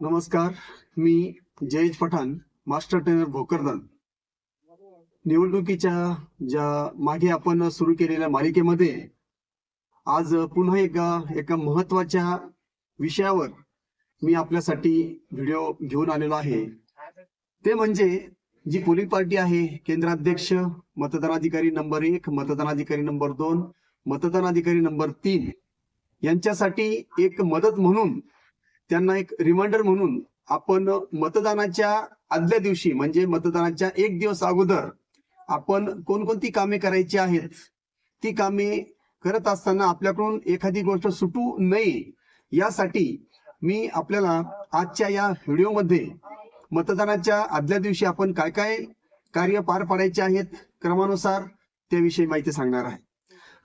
नमस्कार मी Jayesh Pathan master trainer Bhokardan. निवडणुकीच्या ज्या मागे आपण सुरू केलेल्या मालिकेमध्ये आज पुन्हा एका एका महत्त्वाच्या विषयावर मी आपल्यासाठी व्हिडिओ घेऊन आलेलो आहे. ते म्हणजे जी पोलिंग पार्टी आहे केंद्राध्यक्ष मतदानाधिकारी नंबर एक मतदानाधिकारी नंबर दोन मतदानाधिकारी नंबर तीन यांच्यासाठी एक मदत म्हणून त्यांना एक रिमाइंडर म्हणून आपण मतदानाच्या आदल्या दिवशी म्हणजे मतदानाच्या एक दिवस अगोदर आपण कोणकोणती कामे करायची आहेत ती कामे करत असताना आपल्याकडून एखादी गोष्ट सुटू नये यासाठी मी आपल्याला आजच्या या व्हिडिओमध्ये मतदानाच्या आदल्या दिवशी आपण काय काय कार्य पार पाडायचे आहेत क्रमानुसार त्याविषयी माहिती सांगणार आहे.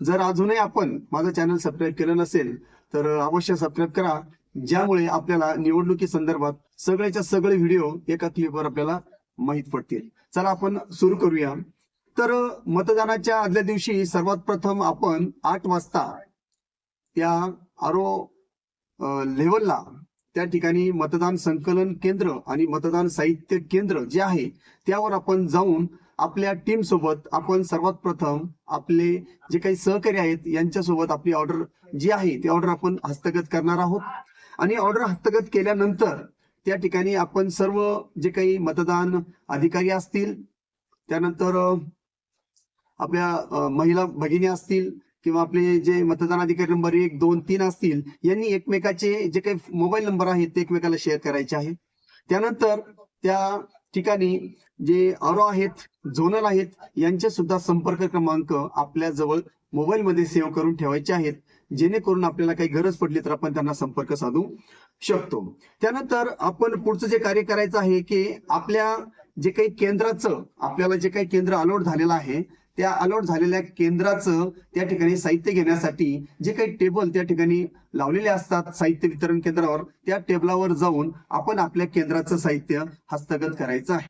जर अजूनही आपण माझं चॅनल सबस्क्राईब केलं नसेल तर अवश्य सबस्क्राईब करा. ज्यामुळे आपल्याला निवडणुकी संदर्भात सगळ्याच्या सगळे व्हिडिओ एका क्लिपवर आपल्याला माहीत पडतील. चला आपण सुरू करूया. तर मतदानाच्या आदल्या दिवशी सर्वात प्रथम आपण आठ वाजता त्या आरो लेवलला त्या ठिकाणी मतदान संकलन केंद्र आणि मतदान साहित्य केंद्र जे आहे त्यावर आपण जाऊन आपल्या टीम सोबत आपण सर्वात प्रथम आपले जे काही सहकारी आहेत यांच्यासोबत आपली ऑर्डर जी आहे ती ऑर्डर आपण हस्तगत करणार आहोत. आणि ऑर्डर हस्तगत केल्यानंतर त्या ठिकाणी आपण सर्व जे काही मतदान अधिकारी असतील त्यानंतर आपल्या महिला भगिनी असतील किंवा आपले जे मतदान अधिकारी नंबर एक दोन तीन असतील यांनी एकमेकाचे जे काही मोबाईल नंबर आहेत ते एकमेकाला शेअर करायचे आहे. त्यानंतर त्या ठिकाणी जे आरो आहेत झोनल आहेत यांचे सुद्धा संपर्क क्रमांक आपल्या जवळ मोबाईलमध्ये सेव्ह करून ठेवायचे आहेत. जेणेकरून आपल्याला काही गरज पडली तर आपण त्यांना संपर्क साधू शकतो. त्यानंतर आपण पुढचं जे कार्य करायचं आहे की आपल्या जे काही केंद्राचं आपल्याला जे काही केंद्र अलॉट झालेलं आहे त्या अलॉट झालेल्या केंद्राचं त्या ठिकाणी साहित्य घेण्यासाठी जे काही टेबल त्या ठिकाणी लावलेले असतात साहित्य वितरण केंद्रावर त्या टेबलावर जाऊन आपण आपल्या केंद्राचं साहित्य हस्तगत करायचं आहे.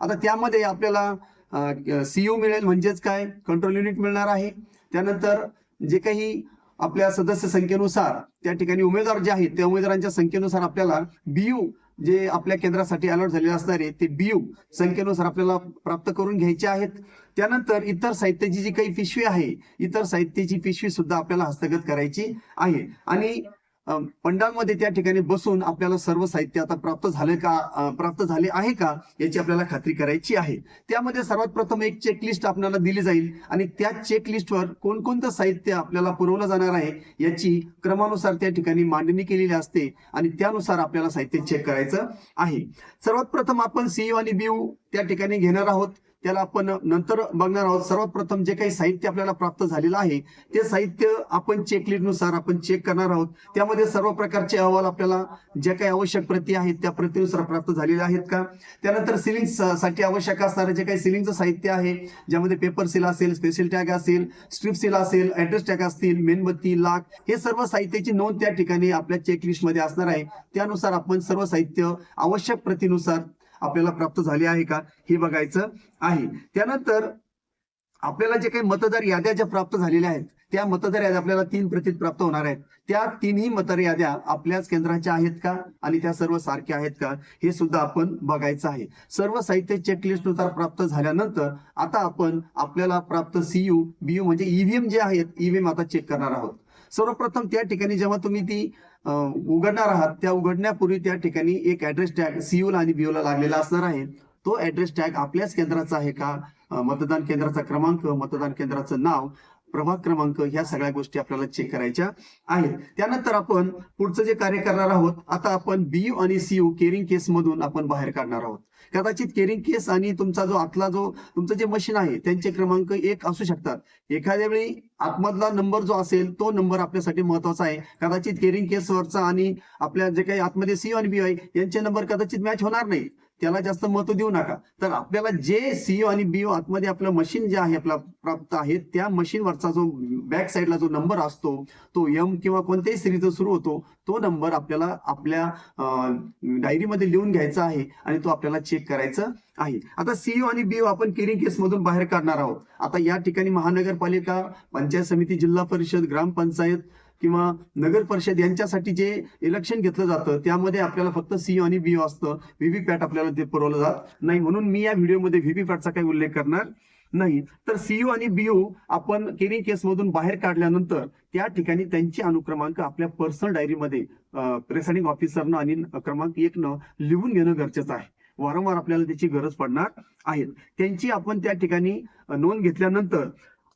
आता त्यामध्ये आपल्याला सीयू मिळेल म्हणजेच काय? कंट्रोल युनिट मिळणार आहे. त्यानंतर जे काही आपल्या सदस्य संख्येनुसार त्या ठिकाणी उमेदवार जे आहेत त्या उमेदवारांच्या संख्येनुसार आपल्याला बीयू जे आपल्या केंद्रासाठी अलॉट झालेले असणारे ते बीयू संख्येनुसार आपल्याला प्राप्त करून घ्यायचे आहेत. त्यानंतर इतर साहित्याची जी काही पिशवी आहे इतर साहित्याची पिशवी सुद्धा आपल्याला हस्तगत करायची आहे. आणि पंडालमध्ये त्या ठिकाणी बसून आपल्याला सर्व साहित्य आता प्राप्त झाले का प्राप्त झाले आहे का याची आपल्याला खात्री करायची आहे. त्यामध्ये सर्वात प्रथम एक चेकलिस्ट आपल्याला दिली जाईल आणि त्या चेकलिस्टवर कोणकोणतं साहित्य आपल्याला पुरवलं जाणार आहे याची क्रमानुसार त्या ठिकाणी मांडणी केलेली असते आणि त्यानुसार आपल्याला साहित्य चेक करायचं आहे. सर्वात प्रथम आपण सीयू आणि बीयू त्या ठिकाणी घेणार आहोत. त्याला आपण नंतर बघणार आहोत. सर्वात प्रथम जे काही साहित्य आपल्याला प्राप्त झालेलं आहे ते साहित्य आपण चेकलिस्टनुसार आपण चेक करणार आहोत. त्यामध्ये सर्व प्रकारचे अहवाल आपल्याला ज्या काही आवश्यक प्रती आहेत त्या प्रतीनुसार प्राप्त झालेल्या आहेत का? त्यानंतर सिलिंगसाठी आवश्यक असणारे जे काही सिलिंगचं साहित्य आहे ज्यामध्ये पेपर सील असेल स्पेशल टॅग असेल स्ट्रिप सील असेल ऍड्रेस टॅग असतील मेणबत्ती लाख हे सर्व साहित्याची नोंद त्या ठिकाणी आपल्या चेकलिस्टमध्ये असणार आहे. त्यानुसार आपण सर्व साहित्य आवश्यक प्रतीनुसार आपल्याला प्राप्त झाले आहे का हे बघायचं आहे. त्यानंतर आपल्याला जे काही मतदार याद्या ज्या प्राप्त झालेल्या आहेत त्या मतदार याद्या आपल्याला तीन प्रतीत प्राप्त होणार आहेत. त्या तिन्ही मतदार याद्या आपल्याच केंद्राच्या आहेत का आणि त्या सर्व सारख्या आहेत का हे सुद्धा आपण बघायचं आहे. सर्व साहित्य चेकलिस्टनुसार प्राप्त झाल्यानंतर आता आपण आपल्याला प्राप्त सीयू बीयू म्हणजे ईव्हीएम जे आहेत ईव्हीएम आता चेक करणार आहोत. सर्वप्रथम त्या ठिकाणी जेव्हा तुम्ही ती उघडणार आहात. त्या उघडण्यापूर्वी त्या ठिकाणी एक ऍड्रेस टॅग सीयूला आणि बीओला लागलेला असणार आहे. तो ऍड्रेस टॅग आपल्याच केंद्राचा आहे का? मतदान केंद्राचा क्रमांक मतदान केंद्राचं नाव प्रभाग क्रमांक ह्या सगळ्या गोष्टी आपल्याला चेक करायच्या आहेत. त्यानंतर आपण पुढचं जे कार्य करणार आहोत आता आपण बीयू आणि सीयू केरिंग केस मधून आपण बाहेर काढणार आहोत. कदाचित केरिंग केस आणि तुमचा जो आतला जो तुमचं जे मशीन आहे त्यांचे क्रमांक एक असू शकतात. एखाद्या वेळी आतमधला नंबर जो असेल तो नंबर आपल्यासाठी महत्त्वाचा आहे. कदाचित केरिंग केसवरचा आणि आपल्या जे काही आतमध्ये सीओ आणि बीओ आहे यांचे नंबर कदाचित मॅच होणार नाही. त्याला जास्त महत्त्व देऊ नका. तर आपल्याला जे सीओ आणि बीओ आतमध्ये आपलं मशीन जे आहे आपला प्राप्त आहे त्या मशीनवरचा जो बॅक साईडला जो नंबर असतो तो एम किंवा कोणत्याही सिरीजचा सुरू होतो तो नंबर आपल्याला आपल्या डायरीमध्ये लिहून घ्यायचा आहे आणि तो आपल्याला चेक करायचा आहे. आता सीईओ आणि बीओ आपण केरिंग केस मधून बाहेर काढणार आहोत. आता या ठिकाणी महानगरपालिका पंचायत समिती जिल्हा परिषद ग्रामपंचायत किंवा नगर परिषद यांच्यासाठी जे इलेक्शन घेतलं जातं त्यामध्ये आपल्याला फक्त सीओ आणि बीओ असतं. व्हीव्हीपॅट आपल्याला ते पुरवलं जात नाही. म्हणून मी या व्हिडिओमध्ये व्हीव्हीपॅटचा काही उल्लेख करणार नाही. तर सीयू आणि बीओ आपण केरी केस मधून बाहेर काढल्यानंतर त्या ठिकाणी त्यांचे अनुक्रमांक आपल्या पर्सनल डायरीमध्ये प्रेसाइडिंग ऑफिसरनं आणि क्रमांक एक न लिहून घेणं गरजेचं आहे. वारंवार आपल्याला त्याची गरज पडणार आहे. त्यांची आपण त्या ठिकाणी नोंद घेतल्यानंतर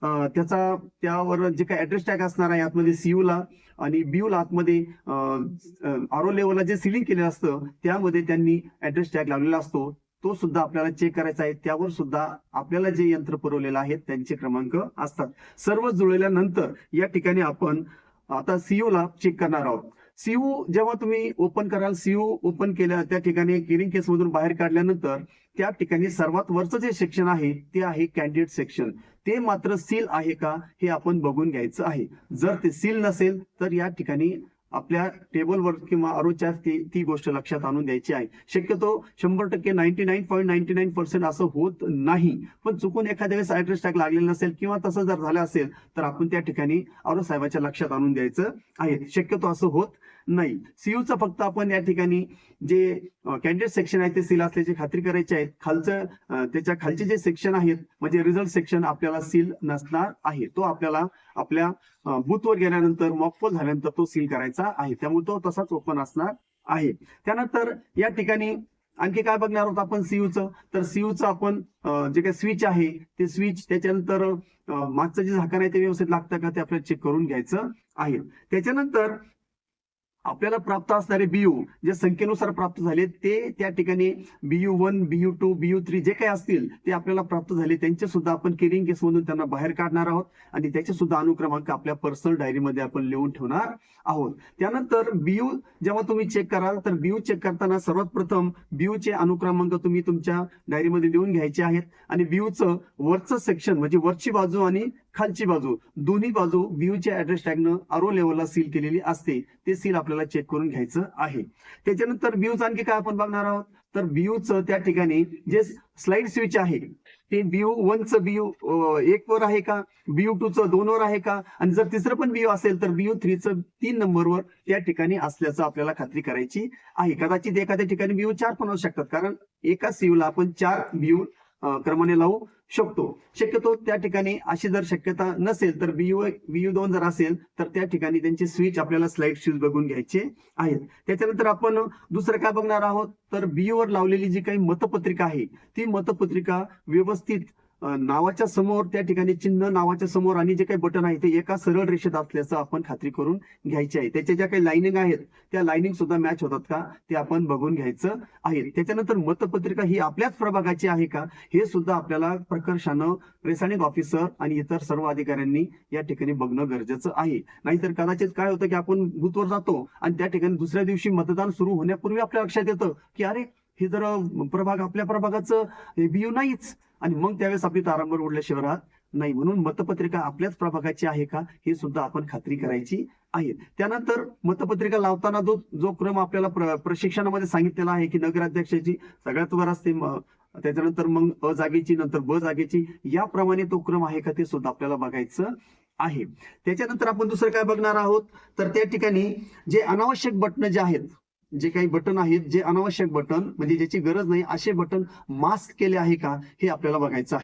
त्याचा त्यावर जे काही ऍड्रेस टॅग असणार आहे आतमध्ये सीयू ला आणि बीयू ला आतमध्ये आरो लेवलला जे सिलिंग केलेलं असतं त्यामध्ये त्यांनी ऍड्रेस टॅग लावलेला असतो. तो सुद्धा आपल्याला चेक करायचा आहे. त्यावर सुद्धा आपल्याला जे यंत्र पुरवलेलं आहे त्यांचे क्रमांक असतात. सर्व जुळल्यानंतर या ठिकाणी आपण आता सीओ ला चेक करणार आहोत. सीयू जेव्हा तुम्ही ओपन कराल सीयू ओपन केल्या त्या ठिकाणी किरिंग केस मधून बाहेर काढल्यानंतर त्या ठिकाणी सर्वात वरचं जे सेक्शन आहे ते आहे कॅन्डिडेट सेक्शन ते मात्र सील आहे का हे आपण बघून घ्यायचं आहे. जर ते सील नसेल तर या ठिकाणी आपल्या टेबलवर किंवा आरोच्या ती ती गोष्ट लक्षात आणून द्यायची आहे. शक्यतो शंभर टक्के ninety nine point ninety nine percent असं होत नाही. पण चुकून एखाद्या वेळेस ऍड्रेस टॅग लागलेला नसेल किंवा तसं जर झालं असेल तर आपण त्या ठिकाणी आरो साहेबाच्या लक्षात आणून द्यायचं आहे. शक्यतो असं होत नाही. सीयूचं फक्त आपण या ठिकाणी जे कॅन्डिडेट सेक्शन आहे ते सील असल्याची खात्री करायची आहे. खालचं त्याच्या खालचे जे सेक्शन आहेत म्हणजे रिझल्ट सेक्शन आपल्याला सील नसणार आहे. तो आपल्याला आपल्या बूथवर गेल्यानंतर मॉकपोल झाल्यानंतर तो सील करायचा आहे. त्यामुळे तो तसाच ओपन असणार आहे. त्यानंतर या ठिकाणी आणखी काय बघणार आहोत आपण सीयूचं तर सीयूचं आपण जे काही स्विच आहे ते स्विच त्याच्यानंतर मागचं जे झाकण आहे ते व्यवस्थित लागतं का ते आपल्याला चेक करून घ्यायचं आहे. त्याच्यानंतर आपल्याला प्राप्त असणारे बीयू जे संख्येनुसार प्राप्त झाले ते त्या ठिकाणी BU one BU two BU three जे काही असतील ते आपल्याला प्राप्त झाले. त्यांचे सुद्धा आपण केरिंग केस मधून त्यांना बाहेर काढणार आहोत आणि त्याचे सुद्धा अनुक्रमांक आपल्या पर्सनल डायरीमध्ये आपण लिहून ठेवणार आहोत. त्यानंतर बीयू जेव्हा तुम्ही चेक कराल तर बीयू चेक करताना सर्वात प्रथम बीयूचे अनुक्रमांक तुम्ही तुमच्या डायरीमध्ये लिहून घ्यायचे आहेत. आणि बीयूचं वरचं सेक्शन म्हणजे वरची बाजू आणि खालची बाजू दोन्ही बाजू व्ह्यूच्या ऍड्रेस टॅगनं आरो लेवलला सील केलेली असते ते सील आपल्याला चेक करून घ्यायचं आहे. त्याच्यानंतर व्ह्यूज आणखी काय आपण बघणार आहोत? तर बीयूचं त्या ठिकाणी जे स्लाइड स्विच आहे ते बीयू वनचं बीयू एक वर आहे का? बीयू च दोन वर आहे का? आणि जर तिसरं पण बीयू असेल तर बीयू थ्रीचं तीन नंबरवर त्या ठिकाणी असल्याचं आपल्याला खात्री करायची आहे. कदाचित एखाद्या ठिकाणी बीयू चार पण असू शकतात कारण एका सीयूला आपण चार बीयू क्रमाने लावू शकतो. शक्यतो त्या ठिकाणी अशी जर शक्यता नसेल तर बीयू बीयू दोन जर असेल तर त्या ठिकाणी त्यांचे स्विच आपल्याला स्लाइड स्विच बघून घ्यायचे आहेत. त्याच्यानंतर आपण दुसरं काय बघणार आहोत? तर बीयू वर लावलेली जी काही मतपत्रिका आहे ती मतपत्रिका व्यवस्थित नावाच्या समोर त्या ठिकाणी चिन्ह नावाच्या समोर आणि जे काही बटन आहे ते एका सरळ रेषेत असल्याचं आपण खात्री करून घ्यायची आहे. त्याच्या ज्या काही लाईनिंग आहेत त्या लाईनिंग सुद्धा मॅच होतात का? ते आपण बघून घ्यायचं आहे. त्याच्यानंतर मतपत्रिका ही आपल्याच प्रभागाची आहे का? हे सुद्धा आपल्याला प्रकर्षानं प्रेसाणिक ऑफिसर आणि इतर सर्व अधिकाऱ्यांनी या ठिकाणी बघणं गरजेचं आहे. नाहीतर कदाचित काय होतं की आपण बुथवर जातो आणि त्या ठिकाणी दुसऱ्या दिवशी मतदान सुरू होण्यापूर्वी आपल्या लक्षात येतं की अरे हे जर प्रभाग आपल्या प्रभागाचं बीयू नाहीच. आणि मग त्यावेळेस आपली तारांबर उडल्या राहत नाही म्हणून मतपत्रिका आपल्याच प्रभागाची आहे का? हे सुद्धा आपण खात्री करायची आहे. त्यानंतर मतपत्रिका लावताना जो जो क्रम आपल्याला प्रशिक्षणामध्ये सांगितलेला आहे की नगराध्यक्षाची सगळ्यात वर असते त्याच्यानंतर मग अ जागेची नंतर ब जागेची याप्रमाणे तो क्रम आहे का ते सुद्धा आपल्याला बघायचं आहे. त्याच्यानंतर आपण दुसरं काय बघणार आहोत? तर त्या ठिकाणी जे अनावश्यक बटन जे आहेत जे काही बटन आहेत जे अनावश्यक बटन म्हणजे ज्याची गरज नाही असे बटन मास्क केले आहे का हे आपल्याला बघायचं आहे.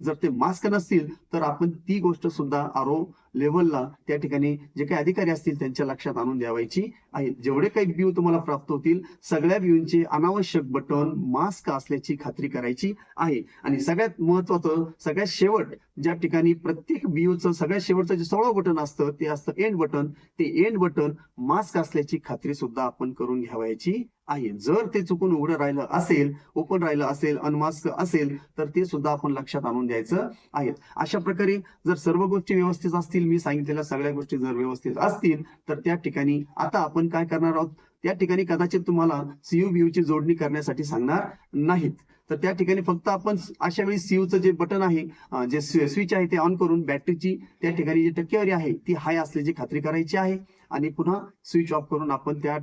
जर ते मास्क नसतील तर आपण ती गोष्ट सुद्धा आरो लेवलला त्या ठिकाणी जे काही अधिकारी असतील त्यांच्या लक्षात आणून द्यावायची आहे. जेवढे काही व्यू तुम्हाला प्राप्त होतील सगळ्या व्ह्यूचे अनावश्यक बटन मास्क असल्याची खात्री करायची आहे. आणि सगळ्यात महत्वाचं सगळ्यात शेवट ज्या ठिकाणी प्रत्येक व्ह्यूचं सगळ्यात शेवटचं जे सोळा बटन असतं ते असतं एंड बटन ते एंड बटन मास्क असल्याची खात्री सुद्धा आपण करून घ्यावायची आहे. जर ते चुकून उघडं राहिलं असेल ओपन राहिलं असेल अनमास्क असेल तर ते सुद्धा आपण लक्षात आणून द्यायचं आहे. अशा प्रकारे जर सर्व गोष्टी व्यवस्थित असतील मी सांगितलेल्या सगळ्या गोष्टी जर व्यवस्थित असतील तर त्या ठिकाणी आता आपण काय करणार आहोत? त्या ठिकाणी कदाचित तुम्हाला सीयू बीयू ची जोडणी करण्यासाठी सांगणार नाहीत. तर त्या ठिकाणी फक्त आपण अशा वेळी सीयूचं जे बटन आहे जे स्विच आहे ते ऑन करून बॅटरीची त्या ठिकाणी जी टक्केवारी आहे ती हाय असल्याची खात्री करायची आहे. आणि पुन्हा स्विच ऑफ करून आपण त्या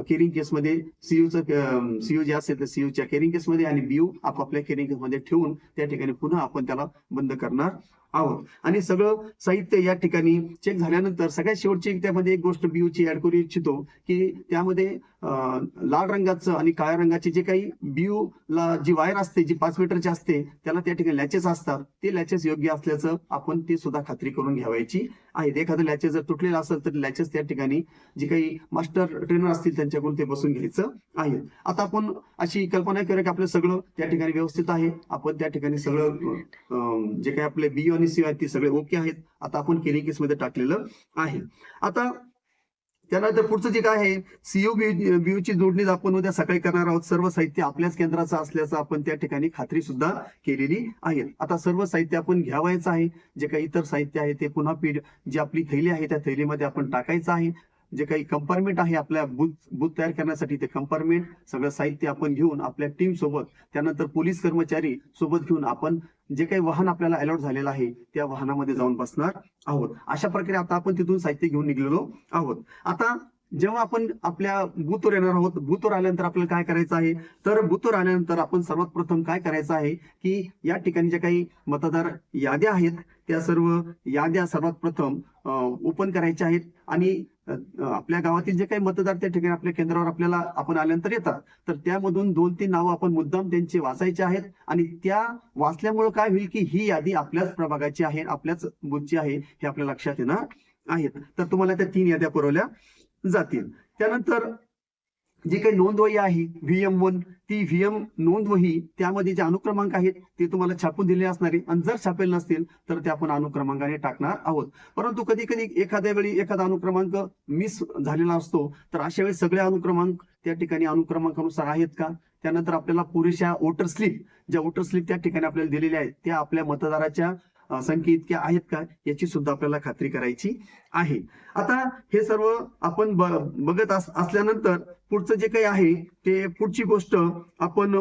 केरिंग केसमध्ये सीयूचं सीयू जे असेल तर सीयूच्या केरिंग केसमध्ये आणि बीयू आपापल्या केरिंग केसमध्ये ठेवून त्या ठिकाणी पुन्हा आपण त्याला बंद करणार आहोत. आणि सगळं साहित्य या ठिकाणी चेक झाल्यानंतर सगळ्यात शेवटची त्यामध्ये एक गोष्ट बियूची ऍड करू इच्छितो की त्यामध्ये लाल रंगाचं आणि काळ्या रंगाचे जे काही बीयू ला जी वायर असते जी पाच मीटरची असते त्याला त्या ठिकाणी लॅचेस असतात. ते लॅचेस योग्य असल्याचं आपण ते सुद्धा खात्री करून घ्यावायची आहे. एखादं लॅचेस जर तुटलेलं असेल तर लॅचेस त्या ठिकाणी जे काही मास्टर ट्रेनर असतील त्यांच्याकडून ते बसून घ्यायचं आहे. आता आपण अशी कल्पना करूया की आपलं सगळं त्या ठिकाणी व्यवस्थित आहे. आपण त्या ठिकाणी सगळं जे काही आपले बी आणि सी आहेत ते सगळे ओके आहेत. आता आपण केली केस मध्ये टाकलेलं आहे. आता त्यानंतर पुढचं जे काय आहे सीओ बीयू ची जोडणी आपण उद्या सकाळी करणार आहोत सर्व साहित्य आपल्याच केंद्राचं असल्याचं आपण त्या ठिकाणी खात्री सुद्धा केलेली आहे. आता सर्व साहित्य आपण घ्यावायचं आहे. जे काही इतर साहित्य आहे ते पुन्हा पीठ जी आपली थैली आहे त्या थैलीमध्ये आपण टाकायचं आहे. जे काही कंपार्टमेंट आहे आपल्या बूथ बूथ तयार करण्यासाठी ते कंपार्टमेंट सगळं साहित्य आपण घेऊन आपल्या टीम सोबत त्यानंतर पोलीस कर्मचारी सोबत घेऊन आपण जे काही वाहन आपल्याला अलॉट झालेलं आहे त्या वाहनामध्ये जाऊन बसणार आहोत. अशा प्रकारे आता आपण तिथून साहित्य घेऊन निघलेलो आहोत. आता जेव्हा आपण आपल्या बूथवर येणार आहोत बूथवर आल्यानंतर आपल्याला काय करायचं आहे? तर बूथवर आल्यानंतर आपण सर्वात प्रथम काय करायचं आहे की या ठिकाणी ज्या काही मतदार याद्या आहेत त्या सर्व याद्या सर्वात प्रथम ओपन करायच्या आहेत आणि आपल्या गावातील जे काही मतदार त्या ठिकाणी आपल्या केंद्रावर आपल्याला आपण आल्यानंतर येतात. तर त्यामधून दोन तीन नावं आपण मुद्दाम त्यांचे वाचायचे आहेत आणि त्या वाचल्यामुळे काय होईल की ही यादी आपल्याच प्रभागाची आहे आपल्याच बुथची आहे हे आपल्या लक्षात येणार आहेत. तर तुम्हाला त्या तीन याद्या पुरवल्या जातील. त्यानंतर जी काही नोंदवही आहे व्हीएम वन ती व्हीएम नोंदवही त्यामध्ये जे अनुक्रमांक आहेत ते तुम्हाला छापून दिले असणारे आणि जर छापेल नसतील तर ते आपण अनुक्रमांकाने टाकणार आहोत. परंतु कधी कधी एखाद्या वेळी एखादा अनुक्रमांक मिस झालेला असतो तर अशा वेळी सगळे अनुक्रमांक त्या ठिकाणी अनुक्रमांकानुसार आहेत का? त्यानंतर आपल्याला पुरेशा वोटर स्लिप ज्या वोटर स्लिप त्या ठिकाणी आपल्याला दिलेल्या आहेत त्या आपल्या मतदाराच्या संख्ये इतक्या आहेत का? याची सुद्धा आपल्याला खात्री करायची आहे. आता हे सर्व आपण ब- बघत असल्यानंतर पुढचं जे काही आहे ते पुढची गोष्ट आपण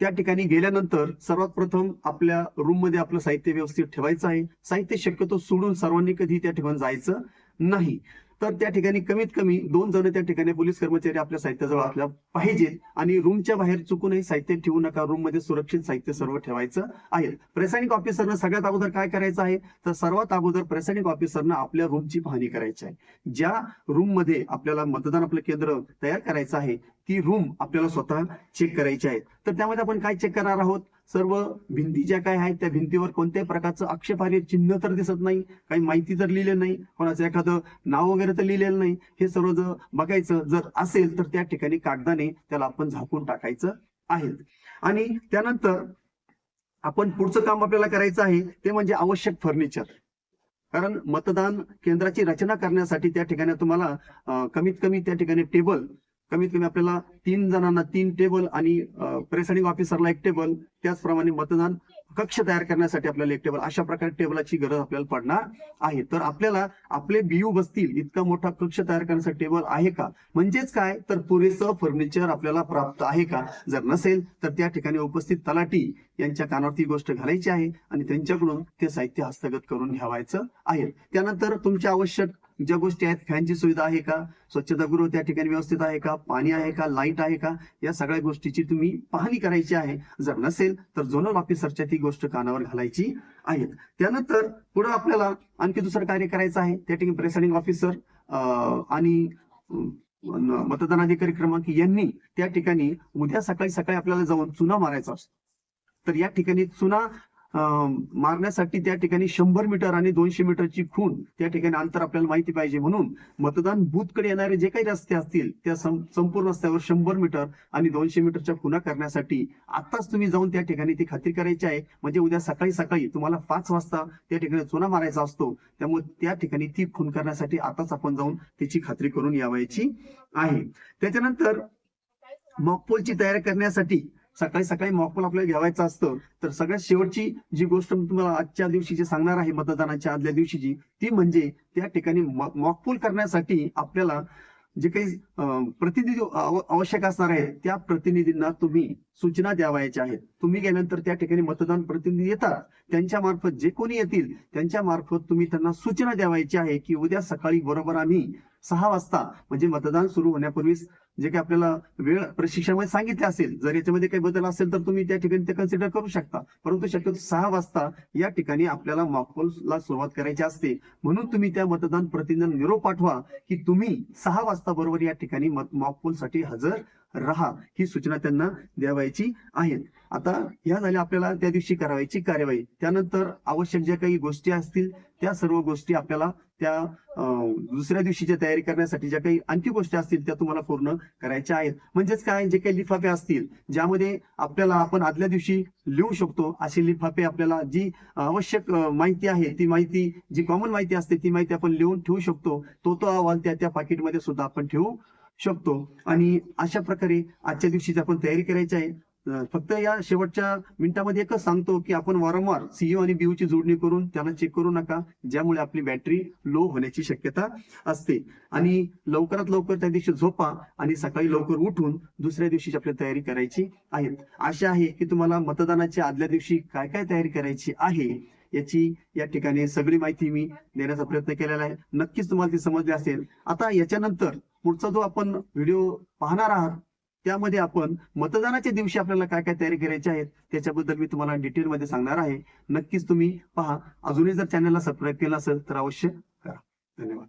त्या ठिकाणी गेल्यानंतर सर्वात प्रथम आपल्या रूममध्ये आपलं साहित्य व्यवस्थित ठेवायचं आहे. साहित्य शक्यतो सोडून सर्वांनी कधी त्या ठिकाणी जायचं नाही. तर त्या ठिकाणी कमीत कमी दोन जण त्या ठिकाणी पोलीस कर्मचारी आपल्या साहित्याजवळ आपल्या पाहिजेत आणि रूमच्या बाहेर चुकूनही साहित्य ठेवू नका. रूममध्ये सुरक्षित साहित्य सर्व ठेवायचं आहे. प्रेसायनिक ऑफिसरनं सगळ्यात अगोदर काय करायचं आहे? तर सर्वात अगोदर प्रेसायनिक ऑफिसरनं आपल्या रूमची पाहणी करायची आहे. ज्या रूममध्ये आपल्याला मतदान आपलं केंद्र तयार करायचं आहे ती रूम आपल्याला स्वतः चेक करायची आहे. तर त्यामध्ये आपण काय चेक करणार आहोत? सर्व भिंती ज्या काय आहेत त्या भिंतीवर कोणत्याही प्रकारचं आक्षेपार्ह चिन्ह तर दिसत नाही काही माहिती तर लिहिलेलं नाही कोणाचं एखादं नाव वगैरे तर लिहिलेलं नाही. हे सर्व जर बघायचं जर असेल तर त्या ठिकाणी कागदाने त्याला आपण झाकून टाकायचं आहे आणि त्यानंतर आपण पुढचं काम आपल्याला करायचं आहे ते म्हणजे आवश्यक फर्निचर. कारण मतदान केंद्राची रचना करण्यासाठी त्या ठिकाणी तुम्हाला कमीत कमी त्या ठिकाणी टेबल कमीत कमी आपल्याला तीन जणांना तीन टेबल आणि प्रेसिडिंग ऑफिसरला एक टेबल त्याचप्रमाणे मतदान कक्ष तयार करण्यासाठी आपल्याला एक टेबल अशा प्रकारे टेबलाची गरज आपल्याला पडणार आहे. तर आपल्याला आपले बियू बसतील इतका मोठा कक्ष तयार करण्यासाठी टेबल आहे का? म्हणजेच काय? तर पुरेसं फर्निचर आपल्याला प्राप्त आहे का? जर नसेल तर त्या ठिकाणी उपस्थित तलाठी यांच्या कानावरती गोष्ट घालायची आहे आणि त्यांच्याकडून ते साहित्य हस्तगत करून घ्यावायचं आहे. त्यानंतर तुमच्या आवश्यक ज्या गोष्टी आहेत फॅनची सुविधा आहे का? स्वच्छतागृह त्या ठिकाणी व्यवस्थित आहे का? पाणी आहे का? लाइट आहे का? या सगळ्या गोष्टीची तुम्ही पाहणी करायची आहे. जर नसेल तर झोनल ऑफिसरच्या ती गोष्ट कानावर घालायची आहे त्यानंतर पुढे आपल्याला आणखी दुसरं कार्य करायचं आहे. त्या ठिकाणी प्रेसाइडिंग ऑफिसर आणि अं, मतदान अधिकारी क्रमांक यांनी त्या ठिकाणी उद्या सकाळी सकाळी आपल्याला जाऊन चुना मारायचा असतो. तर या ठिकाणी चुना मारण्यासाठी त्या ठिकाणी शंभर मीटर आणि दोनशे मीटरची खूण त्या ठिकाणी अंतर आपल्याला माहिती पाहिजे. म्हणून मतदान बूथकडे येणारे जे काही रस्ते असतील त्या संपूर्ण रस्त्यावर शंभर मीटर आणि दोनशे मीटरच्या खुणा करण्यासाठी आताच तुम्ही जाऊन त्या ठिकाणी ती खात्री करायची आहे. म्हणजे उद्या सकाळी सकाळी तुम्हाला पाच वाजता त्या ठिकाणी चुना मारायचा असतो. त्यामुळे त्या ठिकाणी ती खून करण्यासाठी आताच आपण जाऊन त्याची खात्री करून यावायची आहे. त्याच्यानंतर मॉकपोलची तयारी करण्यासाठी सकाळी सकाळी मॉकपोल आपल्याला घ्यावायचं असतं तर सगळ्यात शेवटची जी गोष्ट मी तुम्हाला आजच्या दिवशीची सांगणार आहे मतदानाच्या आदल्या दिवशीची ती म्हणजे त्या ठिकाणी मॉकपोल करण्यासाठी आपल्याला जे काही प्रतिनिधी आवश्यक असणार आहे त्या प्रतिनिधींना तुम्ही सूचना द्यावायच्या आहेत. तुम्ही गेल्यानंतर त्या ठिकाणी मतदान प्रतिनिधी येतात. त्यांच्या मार्फत जे कोणी येतील त्यांच्या मार्फत तुम्ही त्यांना सूचना द्यावायची आहे की उद्या सकाळी बरोबर आम्ही सहा वाजता म्हणजे मतदान सुरू होण्यापूर्वी जे काही आपल्याला वेळ प्रशिक्षणामध्ये सांगितले असेल जर याच्यामध्ये काही बदल असेल तर तुम्ही त्या ठिकाणी ते कन्सिडर करू शकता. परंतु शक्यतो सहा वाजता या ठिकाणी आपल्याला मॉकपोलला सुरुवात करायची असते. म्हणून तुम्ही त्या मतदान प्रतिनिधींना निरोप पाठवा की तुम्ही सहा वाजता बरोबर या ठिकाणी मॉकपोलसाठी हजर राहा. ही सूचना त्यांना द्यावायची आहे. आता ह्या झाल्या आपल्याला त्या दिवशी करावायची कार्यवाही. त्यानंतर आवश्यक ज्या काही गोष्टी असतील त्या सर्व गोष्टी आपल्याला त्या दुसऱ्या दिवशीच्या तयारी करण्यासाठी ज्या काही आणखी गोष्टी असतील त्या तुम्हाला पूर्ण करायच्या आहेत. म्हणजेच काय? जे काही लिफाफे असतील ज्यामध्ये आपल्याला आपण आदल्या दिवशी लिहू शकतो असे लिफाफे आपल्याला जी आवश्यक माहिती आहे ती माहिती जी कॉमन माहिती असते ती माहिती आपण लिहून ठेवू शकतो. तो तो अहवाल त्या त्या पाकिटमध्ये सुद्धा आपण ठेवू शकतो. आणि अशा प्रकारे आजच्या दिवशीची आपण तयारी करायची आहे. फक्त या शेवटच्या मिनिटामध्ये एकच सांगतो की आपण वारंवार सीयू आणि बीओ ची जोडणी करून त्याला चेक करू नका ज्यामुळे आपली बॅटरी लो होण्याची शक्यता असते. आणि लवकरात लवकर त्या दिवशी झोपा आणि सकाळी लवकर उठून दुसऱ्या दिवशीची आपली तयारी करायची आहे आशा आहे की तुम्हाला मतदानाच्या आदल्या दिवशी काय काय तयारी करायची आहे याची या ठिकाणी सगळी माहिती मी देण्याचा प्रयत्न केलेला आहे. नक्कीच तुम्हाला ती समजली असेल. आता याच्यानंतर पुढचा जो आपण व्हिडिओ पाहणार आहात त्यामध्ये आपण मतदानाच्या दिवशी आपल्याला काय काय तयारी करायची आहे त्याच्याबद्दल मी तुम्हाला डिटेलमध्ये सांगणार आहे. नक्कीच तुम्ही पहा. अजूनही जर चॅनलला सबस्क्राईब केला असेल तर अवश्य करा. धन्यवाद.